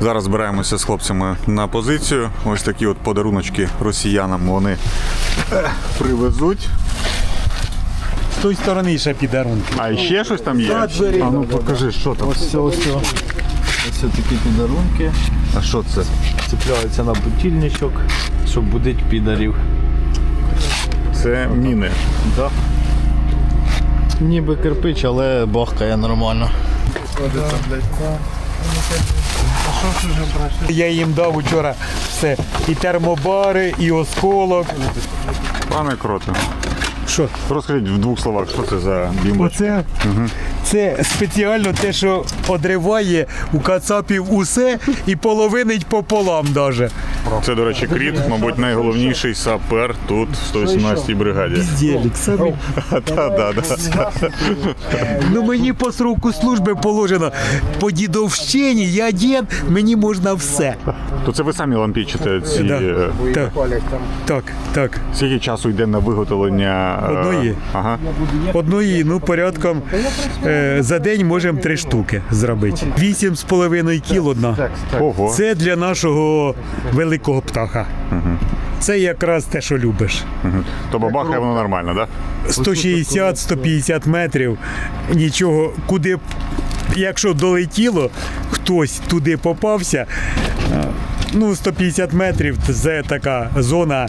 Зараз збираємося з хлопцями на позицію. Ось такі от подаруночки росіянам вони е, привезуть. З тої сторони ще підарунки. А ще щось там є? двері. А ну покажи, що там. Ось ось ось. Ось такі подарунки. А що це? Цепляються на бутильничок, щоб будить підарів. Це міни. Да. Ніби кирпич, але бахкає нормально. Я їм дав вчора все. І термобари, і осколок. Пане Кроте, Що? розкажіть в двох словах, що це за бімбочка? Оце це спеціально те, що одриває у кацапів усе і половинить пополам даже. Це, до речі, кріт, мабуть, найголовніший сапер тут, в 118-й бригаді. Дєлік, самі. Так, так, так. Ну мені по сроку служби положено. По дідовщині я дід, мені можна все. То це ви самі лампічите ці. Да. е, Так, так, так. Скільки часу йде на виготовлення? е, Одної? Ага. Одної, ну, порядком е, за день можемо три штуки зробити. Вісім з половиною кіл одна. Ого. Це для нашого великого птаха. Це якраз те, що любиш. Мгм. То бабахає воно нормально, так? 160-150 метрів. Нічого, куди б, якщо долетіло, хтось туди попався. Ну, 150 метрів це така зона,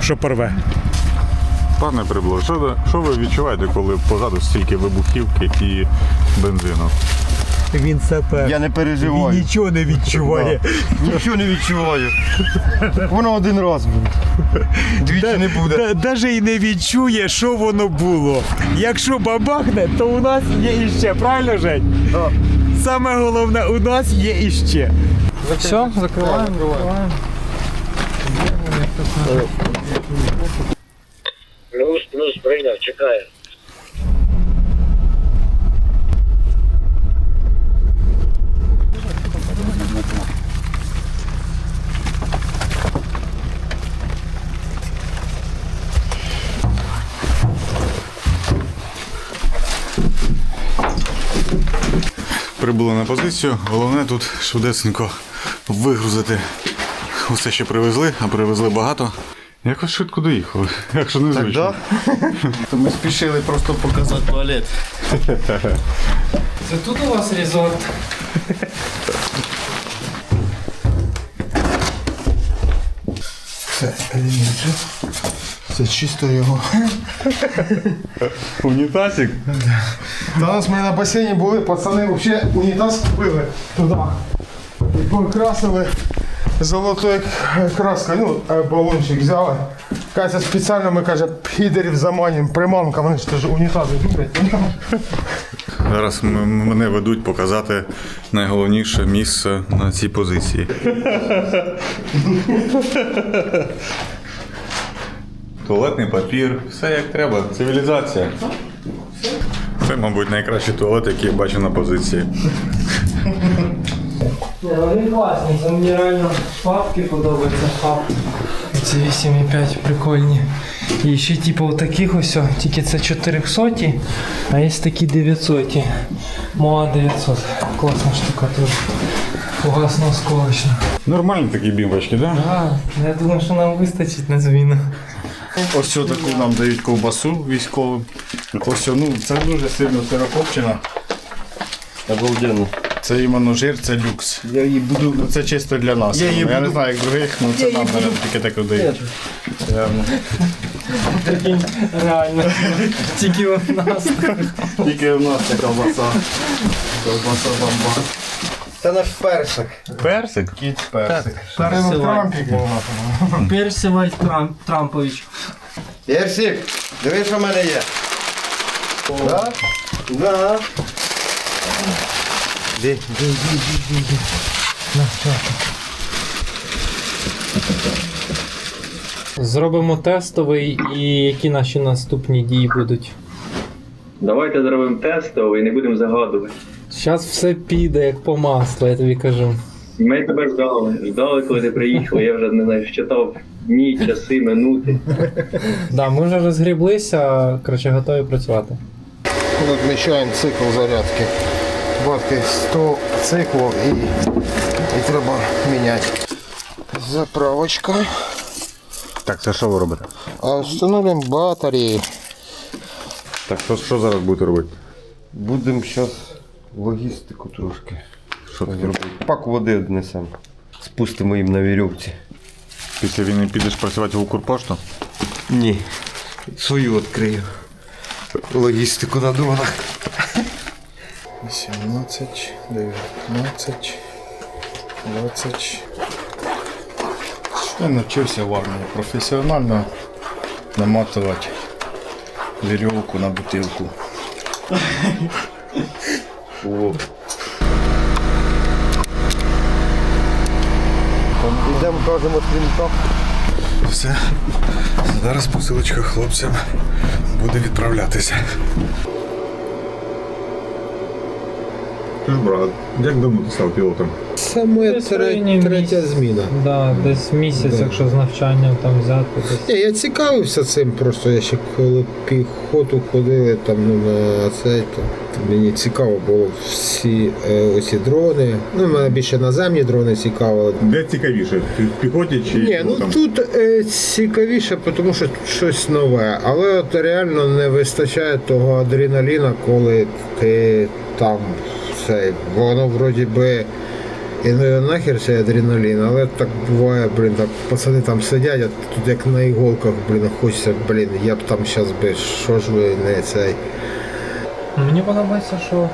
що порве. Пане Прибло, що, що ви відчуваєте, коли позаду стільки вибухівки і бензину? Він сапер. Я не Він нічого не відчуває. Нічого не відчуваю. Воно один раз буде. Двічі не буде. Та, даже і не відчує, що воно було. Якщо бабахне, то у нас є іще, правильно, Жень? Так. Саме головне, у нас є іще. Все, закриваємо. Плюс, плюс, прийняв, чекаю. Прибули на позицію. Головне тут швидесенько вигрузити усе, що привезли, а привезли багато. Якось швидко доїхали, якщо не звично. То ми спішили просто показати туалет. Це тут у вас резорт? Це елемент. Це чисто його. Унітазик? Зараз ми на басейні були, пацани взагалі унітаз купили туди. І покрасили золотою краскою. Ну, е, балончик взяли. Каже, спеціально ми каже, підерів заманюємо, приманка, вони ж теж унітази люблять. Зараз м- мене ведуть показати найголовніше місце на цій позиції. Туалетний папір, все як треба, цивілізація. Це, мабуть, найкращий туалет, який я бачу на позиції. Не, вони класні, це мені реально шапки подобаються. Ці 8,5 прикольні. І ще типу таких ось, тільки це 400, а є такі 900. Моа 900. Класна штука теж. Фугасно осколочна. Нормальні такі бімбочки, так? Да? А, я думаю, що нам вистачить на зміну. Ось цю таку нам дають ковбасу військовим. Ось цю, ну, це дуже сильно сирокопчена. Обалденно. Це іменно жир, це люкс. Я її буду. Ну, це чисто для нас. Я, не знаю, як других, ну це нам наверное, тільки так дають. Явно. Прикинь, реально. Тільки у нас. Тільки в нас така ковбаса. Ковбаса бамба. Це наш персик. Персик? Кіт персик. Персик Трампік Персиваль Трамп, Трампович. Персик, диви, що в мене є. Да? Да. Де? Зробимо тестовий і які наші наступні дії будуть. Давайте зробимо тестовий і не будемо загадувати. Зараз все піде як по маслу, я тобі кажу. Ми тебе ждали. Ждали, коли ти приїхав. Я вже не знаю, щитав дні, часи, минути. Да, ми вже розгріблися, коротше, готові працювати. Відмічаємо цикл зарядки. Батки 100 циклів і, і треба міняти. Заправочка. Так, це що ви робите? А встановлюємо батареї. Так, що, що зараз будете робити? Будемо зараз логістику трошки. Що зробити. Пак води однесемо. Спустимо їм на вірьовці. Після війни підеш працювати в Укрпошту? Ні. Свою відкрию. Логістику на дронах. 18, 19, 20. Я навчився в армії професіонально наматувати вірьовку на бутилку. Йдемо, кажемо стрімка. Все. Зараз посилочка хлопцям буде відправлятися. Брат, як давно ти став пілотом? Це моя Десь в районі третя місяць. зміна. Да, десь місяць, якщо з навчанням там взяти. Десь. Ні, я цікавився цим, просто я ще коли піхоту ходили там ну, на цей, то мені цікаво було всі е, оці дрони. Ну, мене більше наземні дрони цікавили. Де цікавіше? В піхоті чи Ні, ну тут е, цікавіше, тому що тут щось нове, але от реально не вистачає того адреналіна, коли ти там цей, воно вроді би. І не нахер цей адреналін, але так буває, блін, так пацани там сидять, а тут як на іголках, блін, хочеться, блін, я б там зараз би, що ж ви не цей. Мені подобається, що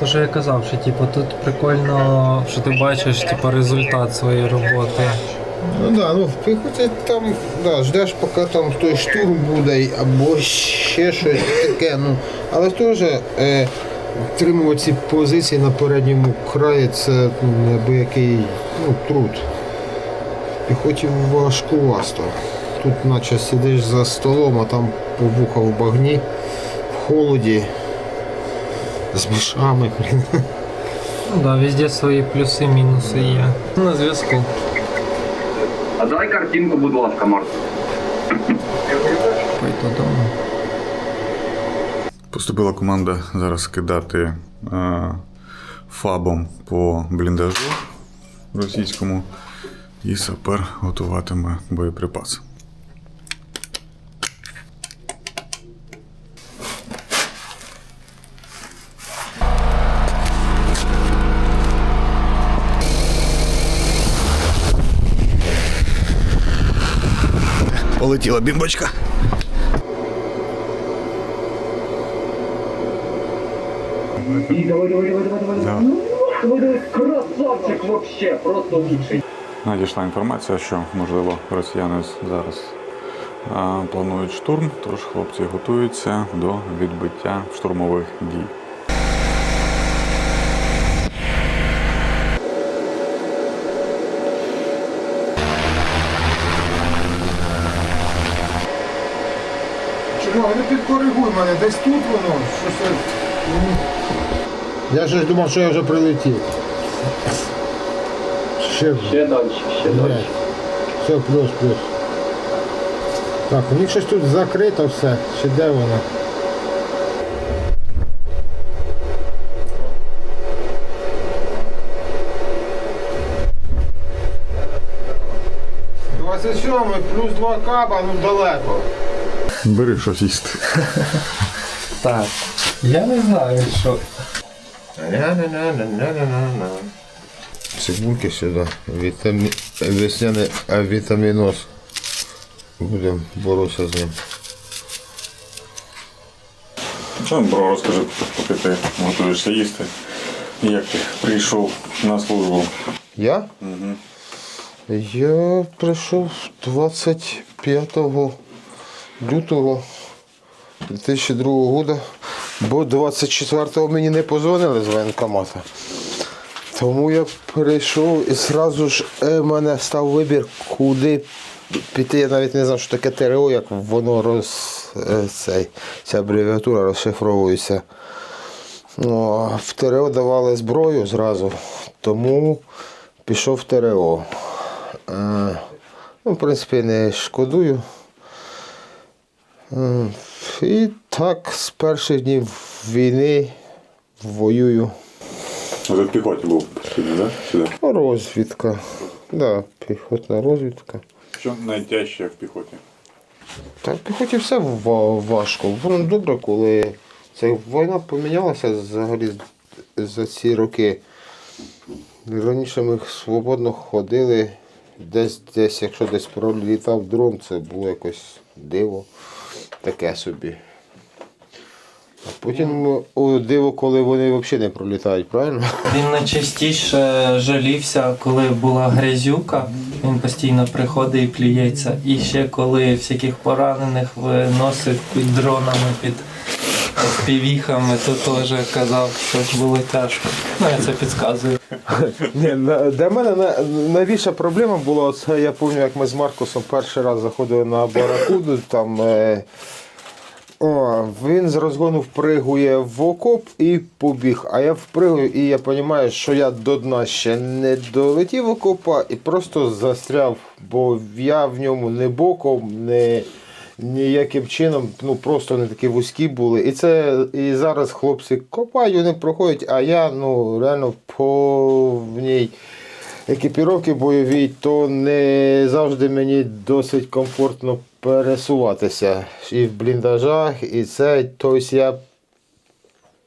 то, що я казав, що типу, тут прикольно, що ти бачиш типу, результат своєї роботи. Ну да, ну в піхоті там да, ждеш, поки там той штурм буде, або ще щось таке. Ну, але теж е, втримувати ці позиції на передньому краї це ну, неабиякий ну, труд. Піхоті важкувасто. Тут наче сидиш за столом, а там побуха в багні, в холоді, з мішами. Блін. Ну да, везде свої плюси, мінуси є. На зв'язку. А дай картинку, будь ласка, Марк. Пойду додому. Поступила команда зараз кидати е, фабом по бліндажу російському, і сапер готуватиме боєприпас. Полетіла бімбочка. Да. Красавчик вообще, просто лучший. Надійшла інформація, що можливо росіяни зараз планують штурм, тож хлопці готуються до відбиття штурмових дій. Ну підкоригуй мене, десь тут воно, щось. Я ж думав, що я вже прилетів. Ще Ще далі, ще далі. Блядь. Все, плюс, плюс. Так, у них щось тут закрито все. Чи де воно? Двадцять сьомий, плюс два каба, ну далеко. Бери щось їсти. Так. Я не знаю, що. Цибульки сюди. Вітамі... Весняний вітаміноз. Будемо боротися з ним. Що, бро, розкажи, поки ти готуєшся їсти. Як ти прийшов на службу? Я? Угу. Я прийшов 25 лютого 2002 року, бо 24-го мені не позвонили з воєнкомата. Тому я прийшов і одразу ж е, в мене став вибір, куди піти. Я навіть не знав, що таке ТРО, як воно роз, е, цей, ця абревіатура розшифровується. Ну, в ТРО давали зброю зразу, тому пішов в ТРО. Е, Ну, в принципі, не шкодую. Е, І так, з перших днів війни воюю. Вже в піхоті був сьогодні, так? Сюди. Розвідка. Да, піхотна розвідка. Що найтяжче в піхоті? Так, в піхоті все ва- важко. Воно добре, коли ця війна помінялася взагалі за ці роки. Раніше ми свободно ходили, десь, десь, якщо десь пролітав дрон, це було якось диво. Таке собі. А потім о, диво, коли вони взагалі не пролітають, правильно? Він найчастіше жалівся, коли була грязюка, він постійно приходить і плюється. І ще коли всяких поранених виносив під дронами, під півіхами, то теж казав, що було тяжко. Ну, я це підказую. Ні, для мене на- найбільша проблема була, це я пам'ятаю, як ми з Маркусом перший раз заходили на баракуду, там е, о, він з розгону впригує в окоп і побіг. А я впригую, і я розумію, що я до дна ще не долетів окопа і просто застряв, бо я в ньому не боком, не ніяким чином, ну просто вони такі вузькі були. І це і зараз хлопці копають, вони проходять, а я ну реально по в ній бойовій, то не завжди мені досить комфортно пересуватися. І в бліндажах, і це. Тобто я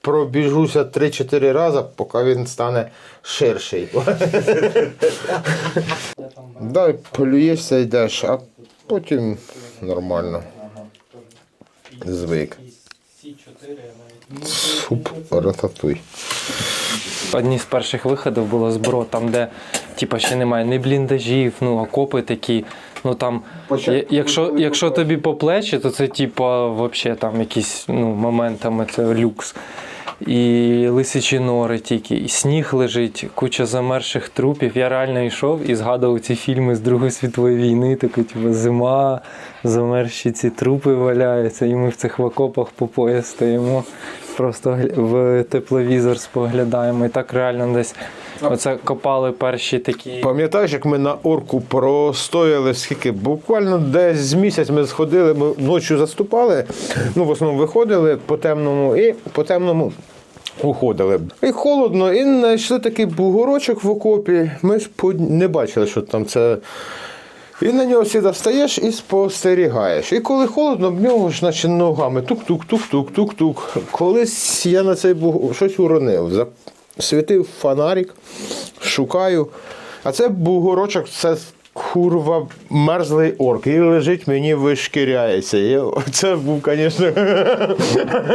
пробіжуся 3-4 рази, поки він стане ширший. Дай полюєшся йдеш, а потім нормально. Звик. Суп рататуй. Одні з перших виходів було з БРО, там, де типа, ще немає ні бліндажів, ну, окопи такі. Ну там, якщо, якщо тобі по плечі, то це типа вообще там якісь ну, моментами це люкс. І лисичі нори тільки, і сніг лежить, куча замерших трупів. Я реально йшов і згадував ці фільми з Другої світової війни, таку, типу, зима, замерші ці трупи валяються, і ми в цих окопах по пояс стоїмо, просто в тепловізор споглядаємо. І так реально десь оце копали перші такі. Пам'ятаєш, як ми на орку простояли скільки? Буквально десь з місяць ми сходили, ми ночі заступали, ну в основному виходили по темному і по темному. Уходили. І холодно, і знайшли такий бугорочок в окопі. Ми ж не бачили, що там це. І на нього сюди стаєш і спостерігаєш. І коли холодно, в нього ж наче ногами тук-тук-тук-тук-тук-тук. Колись я на цей буг... щось уронив. Світив фонарик, шукаю. А це бугорочок, це курва мерзлий орк. І лежить, мені вишкіряється. І це був, звісно,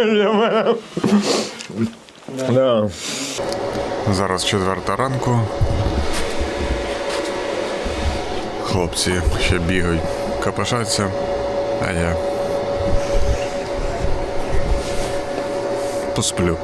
для мене. Да. Зараз четверта ранку. Хлопці ще бігають, капашаться, а я посплю.